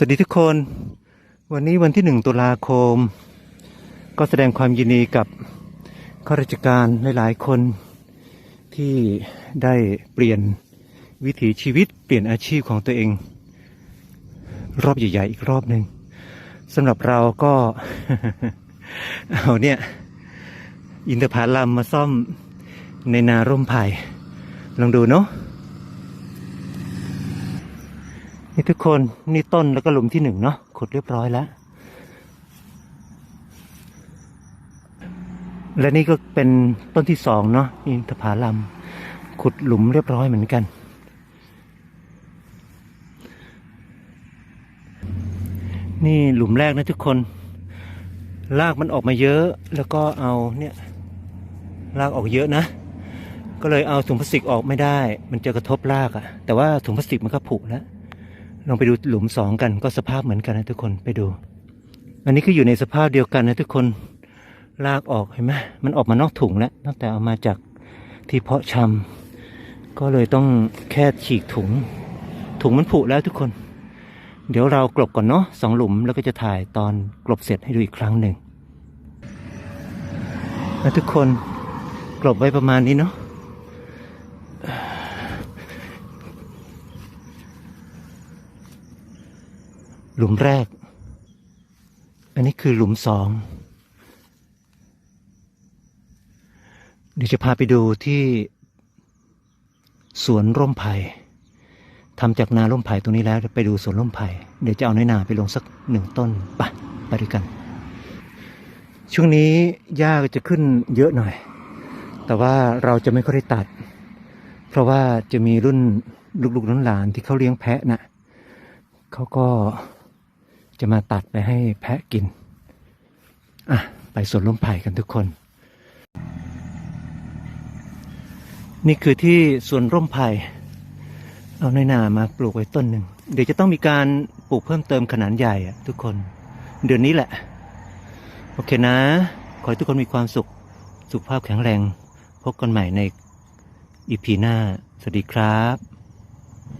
สวัสดีทุกคน วันนี้วันที่หนึ่งตุลาคม ก็แสดงความยินดีกับข้าราชการหลาย ๆ คนที่ได้เปลี่ยนวิถีชีวิตเปลี่ยนอาชีพของตัวเอง รอบใหญ่ ๆ อีกรอบหนึ่งสำหรับเราก็ เอาเนี่ย อินทผลัมมาซ่อมในนาร่มไผ่ลองดูเนาะ นี่ทุกคนนี่ต้นแล้วก็หลุมที่หนึ่งเนาะขุดเรียบร้อยแล้ว และนี่ก็เป็นต้นที่สองเนาะอินทผลัมขุดหลุมเรียบร้อยเหมือนกัน นี่หลุมแรกนะทุกคนรากมันออกมาเยอะแล้วก็เอาเนี่ยรากออกเยอะนะ ก็เลยเอาถุงพลาสติกออกไม่ได้ มันจะกระทบรากอะแต่ว่าถุงพลาสติกมันก็ผุแล้ว ลองไปดูหลุมสองกันก็สภาพเหมือนกันนะทุกคนไปดู อันนี้ก็อยู่ในสภาพเดียวกันนะทุกคนลากออกเห็นไหมมันออกมานอกถุงแล้วตั้งแต่เอามาจากที่เพาะชำก็เลยต้องแค่ฉีกถุง ถุงมันผุแล้วทุกคน เดี๋ยวเรากลบก่อนเนาะสองหลุมแล้วก็จะถ่ายตอนกลบเสร็จให้ดูอีกครั้งหนึ่งนะทุกคนกลบไว้ประมาณนี้เนาะ หลุมแรก อันนี้คือหลุมสอง เดี๋ยวจะพาไปดูที่ สวนร่มไผ่ทำจากนาร่มไผ่ตรงนี้แล้วไปดูสวนร่มไผ่เดี๋ยวจะเอาน้อยนาไปลงสักหนึ่งต้นไปไปด้วยกัน ช่วงนี้หญ้าก็จะขึ้นเยอะหน่อย แต่ว่าเราจะไม่ค่อยได้ตัด เพราะว่าจะมีรุ่นลูกๆหลานๆที่เขาเลี้ยงแพะน่ะเขาก็ จะมาตัดไปให้แพะกิน อะ ไปสวนลมไผ่กันทุกคน นี่คือที่สวนร่มไผ่เอาในนามาปลูกไว้ต้นหนึ่ง เดี๋ยวจะต้องมีการปลูกเพิ่มเติมขนาดใหญ่อะทุกคน เดือนนี้แหละ โอเคนะ ขอให้ทุกคนมีความสุข สุขภาพแข็งแรง พบกันใหม่ในอีพีหน้า สวัสดีครับ